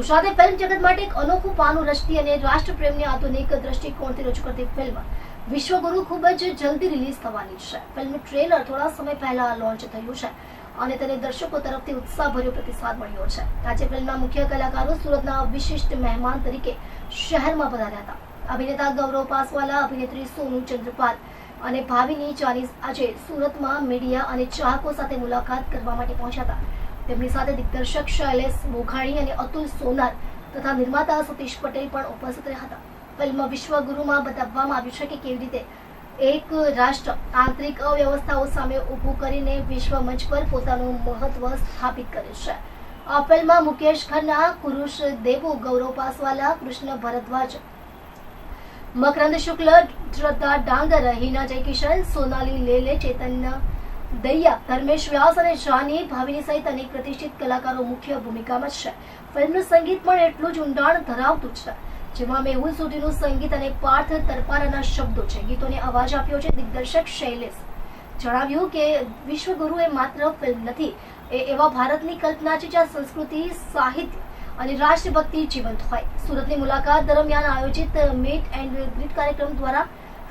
ગુજરાતે ફિલ્મ જગત માટે એક અનોખું પાનું રચતી અને રાષ્ટ્રપ્રેમની આધુનિક દ્રષ્ટિકોણથી રજૂ કરતી ફિલ્મ. વિશ્વગુરુ ખૂબ જ જલ્દી રિલીઝ થવાની છે. ફિલ્મ ટ્રેલર થોડા સમય પહેલા લોન્ચ થયું છે અને તેને દર્શકો તરફથી ઉત્સાહભર્યો પ્રતિસાદ મળ્યો છે. આજે ફિલ્મના મુખ્ય કલાકારો સુરતના વિશિષ્ટ મહેમાન તરીકે શહેરમાં પધાર્યા હતા. અભિનેતા ગૌરવ પાસવાલા, અભિનેત્રી સોનુ ચંદ્રપાલ અને ભાવિની ચાલીસ આજે સુરતમાં મીડિયા અને ચાહકો સાથે મુલાકાત કરવા માટે પહોંચ્યા હતા. તેમની સાથે દિગ્દર્શક શૈલેષ મોઘાણી અને અતુલ સોનાર તથા નિર્માતા સતીશ પટેલ પણ ઉપસ્થિત રહ્યા હતા. ફિલ્મ વિશ્વગુરુમાં બતાવવામાં આવ્યું છે કે કેવી રીતે એક રાષ્ટ્ર આંતરિક અવ્યવસ્થાઓ સામે ઊભું કરીને વિશ્વ મંચ પર પોતાનું મહત્વ સ્થાપિત કરે છે. આ ફિલ્મમાં મુકેશ ખન્ના કુરુષ દેવો ગૌરવ પાસવાલા, કૃષ્ણ ભરદ્વાજ, મકરંદ શુક્લ શ્રદ્ધા ડાંગર હિના જયકિશન, સોનાલી લેલે ચેતન્ય દૈયા ધર્મેશ વ્યાસ અને જાની ભાવિની સહિત અનેક પ્રતિષ્ઠિત કલાકારો મુખ્ય ભૂમિકામાં છે. ફિલ્મનું સંગીત પણ એટલું જ ઊંડાણ ધરાવતું છે, જેમાં મેહુલ સુધીનું સંગીત અને પાર્થ તરપારાના શબ્દો છે. ગીતોને અવાજ આપ્યો છે દિગ્દર્શક શૈલેષ. જણાવ્યું કે વિશ્વગુરુ એ માત્ર ફિલ્મ નથી, એ એવા ભારતની કલ્પના છે જ્યાં સંસ્કૃતિ, સાહિત્ય અને રાષ્ટ્રભક્તિ જીવંત હોય. સુરતની મુલાકાત દરમિયાન આયોજિત મીટ એન્ડ ગ્રીટ કાર્યક્રમ દ્વારા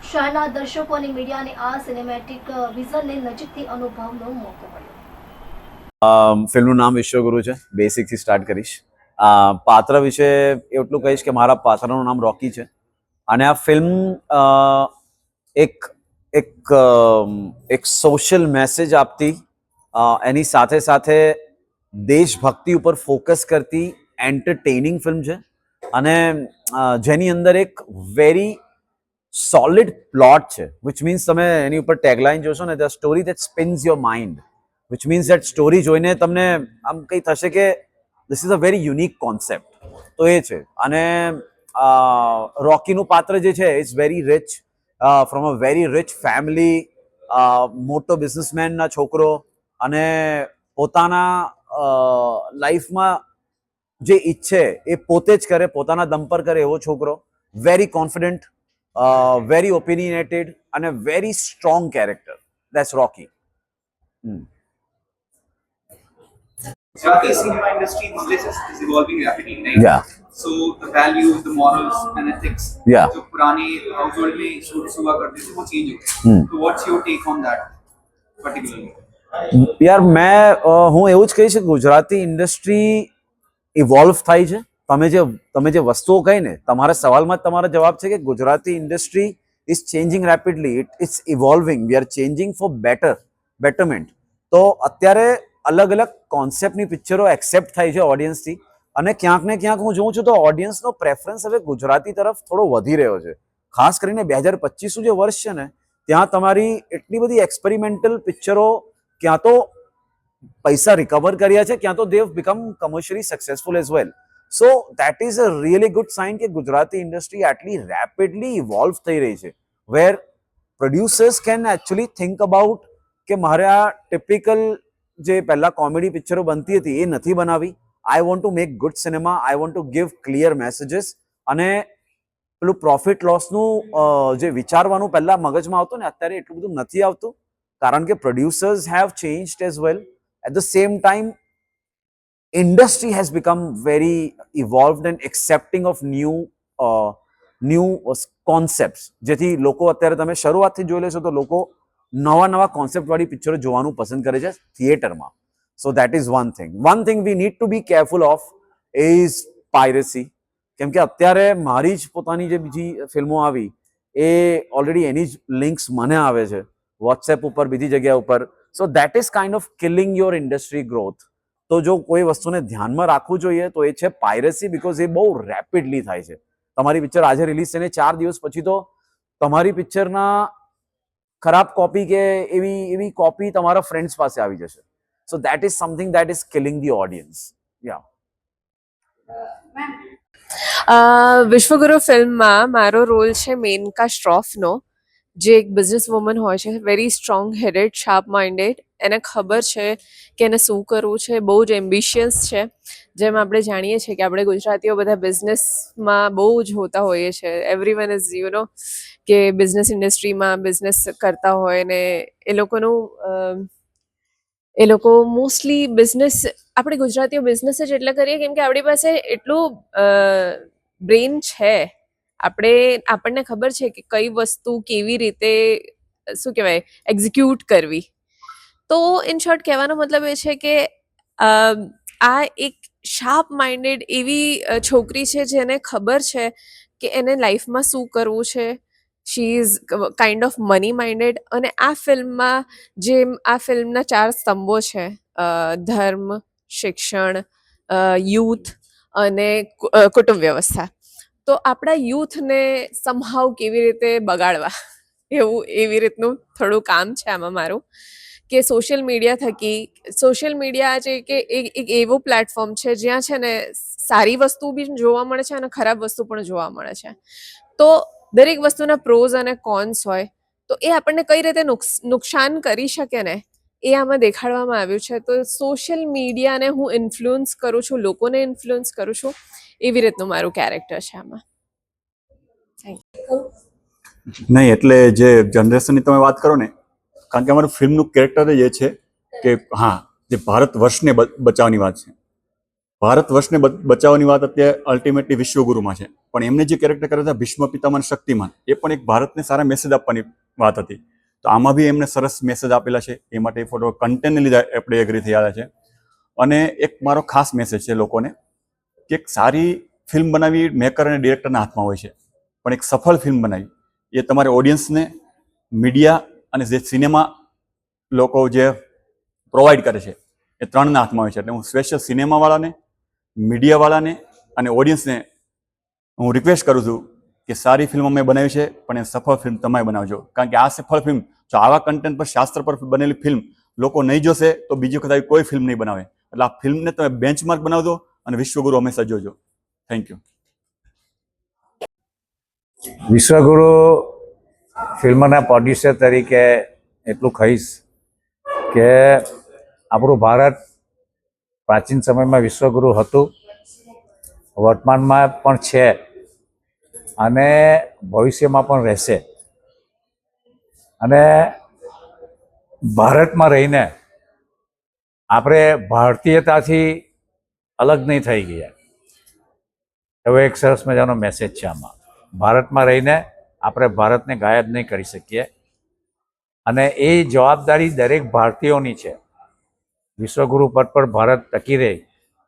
શહેરના દર્શકો અને મીડિયાને આ સિનેમેટિક વિઝનને નજીકથી અનુભવનો મોકો મળ્યો. ફિલ્મનું નામ વિશ્વગુરુ છે. બેસિકથી સ્ટાર્ટ કરીશ. પાત્ર વિશે એટલું કહીશ કે મારા પાત્રનું નામ રોકી છે. અને આ ફિલ્મ એક એક એક સોશિયલ મેસેજ આપતી એની સાથે સાથે દેશભક્તિ ઉપર ફોકસ કરતી એન્ટરટેનિંગ ફિલ્મ છે. અને જેની અંદર એક વેરી સોલિડ પ્લોટ છે વિચ મીન્સ તમે એની ઉપર ટેગલાઇન જોશો ને the story that spins your mind which means that story જોઈને તમને આમ કંઈ થશે કે this is a very unique concept તો એ છે. અને રોકીનું પાત્ર જે છે is very rich from a very rich family મોટો બિઝનેસમેનના છોકરો, અને પોતાના લાઈફમાં જે ઈચ્છે એ પોતે જ કરે, પોતાના દમ પર કરે એવો છોકરો. Very confident વેરી ઓપિનિયનેટેડ અને very strong character that's Rocky Gujarati cinema industry these days is, is evolving rapidly, right? Yeah. So the values, the morals and ethics Yeah. जो पुराने हाउसहोल्ड में शुरू हुआ करते थे वो चेंज हो गए Hmm. तो what's your take on that particularly યાર મેં અ, હું એવું જ કહીશ કે ગુજરાતી ઇન્ડસ્ટ્રી ઇવોલ્વ થાય છે તમે જે તમે જે વસ્તુઓ કહી ને, તમારા સવાલમાં તમારો જવાબ છે કે Gujarati industry is changing rapidly it is evolving we are changing for better betterment તો અત્યારે અલગ અલગ કોન્સેપ્ટની પિક્ચરો એક્સેપ્ટ થાય છે ઓડિયન્સથી અને ક્યાંક ને ક્યાંક હું જોઉં છું તો ઓડિયન્સનો પ્રેફરન્સ હવે ગુજરાતી તરફ થોડો વધી રહ્યો છે. ખાસ કરીને બે હજાર પચીસનું જે વર્ષ છે ને, ત્યાં તમારી એટલી બધી એક્સપેરિમેન્ટલ પિક્ચરો ક્યાં તો પૈસા રિકવર કર્યા છે, ક્યાં તો they've become commercially successful as well so that is a really good sign કે ગુજરાતી ઇન્ડસ્ટ્રી આટલી રેપિડલી ઇવોલ્વ થઈ રહી છે where producers can actually think about કે મારે આ ટિપિકલ જે પહેલાં કોમેડી પિક્ચરો બનતી હતી એ નથી બનાવી. I want to make good cinema I want to give clear messages અને પેલું પ્રોફિટ લોસનું જે વિચારવાનું પહેલાં મગજમાં આવતું ને અત્યારે એટલું બધું નથી આવતું. કારણ કે producers have changed as well at the same time industry has become very evolved and accepting of new uh, new uh, concepts. જેથી લોકો અત્યારે તમે શરૂઆતથી જોઈ લેશો તો લોકો નવા નવા કોન્સેપ્ટવાળી પિક્ચરો જોવાનું પસંદ કરે છે થિયેટરમાં so that is one thing one thing we need to be careful of is piracy કેમ કે અત્યારે મારી જ પોતાની જે બીજી ફિલ્મો આવી એ ઓલરેડી એની જ લિંક્સ મને આવે છે. વોટ્સએપ ઉપર બીજી જગ્યા ઉપર. So that is kind of killing your industry growth તો જો કોઈ વસ્તુને ધ્યાનમાં રાખવું જોઈએ, તો એ છે પાયરેસી બિકોઝ એ બહુ રેપિડલી થાય છે. તમારી પિક્ચર આજે રિલીઝ થઈને ચાર દિવસ પછી તો તમારી પિક્ચરના ખરાબ કોપી કે એવી એવી કોપી તમારા ફ્રેન્ડ્સ પાસે આવી જશે. So that is something that is killing the audience યા વિશ્વગુરુ ફિલ્મમાં મારો રોલ છે મેનકા શ્રોફનો. જે એક બિઝનેસ વુમન હોય છે very strong headed sharp minded એને ખબર છે કે એને શું કરવું છે, બહુ જ એમ્બિશિયસ છે. જેમ આપણે જાણીએ છીએ કે આપણે ગુજરાતીઓ બધા બિઝનેસમાં બહુ જ હોતા હોઈએ છીએ. Every one is you know કે બિઝનેસ ઇન્ડસ્ટ્રીમાં બિઝનેસ કરતા હોય ને એ લોકોનું એ લોકો મોસ્ટલી બિઝનેસ આપણે ગુજરાતીઓ બિઝનેસ જ એટલે કરીએ કેમ કે આપણી પાસે એટલું બ્રેન છે. આપણે, આપણને ખબર છે કે કઈ વસ્તુ કેવી રીતે, શું કહેવાય એક્ઝિક્યુટ કરવી. તો ઇન શોર્ટ કહેવાનો મતલબ એ છે કે આ એક શાર્પ માઇન્ડેડ એવી છોકરી છે જેને ખબર છે કે એને લાઈફમાં શું કરવું છે. She is kind of money minded અને આ ફિલ્મમાં જેમ, આ ફિલ્મના ચાર સ્તંભો છે ધર્મ, શિક્ષણ યુથ અને કુટુંબ વ્યવસ્થા. તો આપણા યુથને સમહાવ કેવી રીતે બગાડવા? એવું, એવી રીતનું થોડું કામ છે આમાં મારું. કે સોશિયલ મીડિયા થકી સોશિયલ મીડિયા છે કે એક એવો પ્લેટફોર્મ છે જ્યાં છે ને સારી વસ્તુ બી જોવા મળે છે અને ખરાબ વસ્તુ પણ જોવા મળે છે. તો દરેક વસ્તુના પ્રોઝ અને કોન્સ હોય, તો એ આપણને કઈ રીતે નુકસ, નુકસાન કરી શકે ને એ આમાં દેખાડવામાં આવ્યું છે. તો સોશિયલ મીડિયાને હું ઇન્ફ્લુઅન્સ કરું છું લોકોને ઇન્ફ્લુઅન્સ કરું છું એવી રીતનું મારું કેરેક્ટર છે આમાં. નહીં એટલે જે જનરેશનની તમે વાત કરો ને કારણ કે અમારું ફિલ્મનું કેરેક્ટર જ એ છે કે હા જે ભારત વર્ષને બચાવવાની વાત છે. ભારત વર્ષને બચાવવાની વાત અત્યારે અલ્ટિમેટલી વિશ્વગુરુમાં છે. પણ એમને જે કેરેક્ટર કર્યા હતા ભીષ્મ પિતામહ શક્તિમાન એ પણ એક ભારતને સારા મેસેજ આપવાની વાત હતી. તો આમાં બી એમને સરસ મેસેજ આપેલા છે. એ માટે ફોટો કન્ટેન્ટને લીધે આપણે એગ્રી થયા છે. અને એક મારો ખાસ મેસેજ છે લોકોને કે એક સારી ફિલ્મ બનાવી મેકર અને ડિરેક્ટરના હાથમાં હોય છે. પણ એક સફળ ફિલ્મ બનાવી. એ તમારે ઓડિયન્સને મીડિયા અને જે સિનેમા લોકો જે પ્રોવાઈડ કરે છે, એ ત્રણના હાથમાં હોય છે. એટલે હું સ્પેશિયલ સિનેમાવાળાને મીડિયાવાળાને અને ઓડિયન્સને હું રિક્વેસ્ટ કરું છું કે સારી ફિલ્મ અમે બનાવી છે, પણ એ સફળ ફિલ્મ તમે બનાવજો. કારણ કે આ સફળ ફિલ્મ, જો આવા કન્ટેન્ટ પર શાસ્ત્ર પર બનેલી ફિલ્મ લોકો નહીં જોશે, તો બીજી વખત આવી કોઈ ફિલ્મ નહીં બનાવે. એટલે આ ફિલ્મને તમે બેન્ચમાર્ક બનાવજો અને વિશ્વગુરુ હંમેશા જોજો. થેન્ક યુ વિશ્વગુરુ ફિલ્મના પ્રોડ્યુસર તરીકે એટલું કહીશ કે આપણું ભારત પ્રાચીન સમયમાં વિશ્વગુરુ હતું. વર્તમાનમાં પણ છે. અને ભવિષ્યમાં પણ રહેશે. અને ભારતમાં રહીને આપણે ભારતીયતાથી અલગ નહીં થઈ ગયા. એવો એક સરસ મજાનો મેસેજ છે આમાં. ભારતમાં રહીને આપણે ભારતને ગાયબ નહીં કરી શકીએ. અને એ જવાબદારી દરેક ભારતીયોની છે. વિશ્વગુરુ પદ પર ભારત ટકી રહે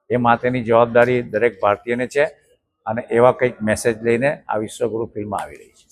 એ માટેની જવાબદારી દરેક ભારતીયને છે. અને એવા કંઈક મેસેજ લઈને આ વિશ્વગુરુ ફિલ્મ આવી રહી છે.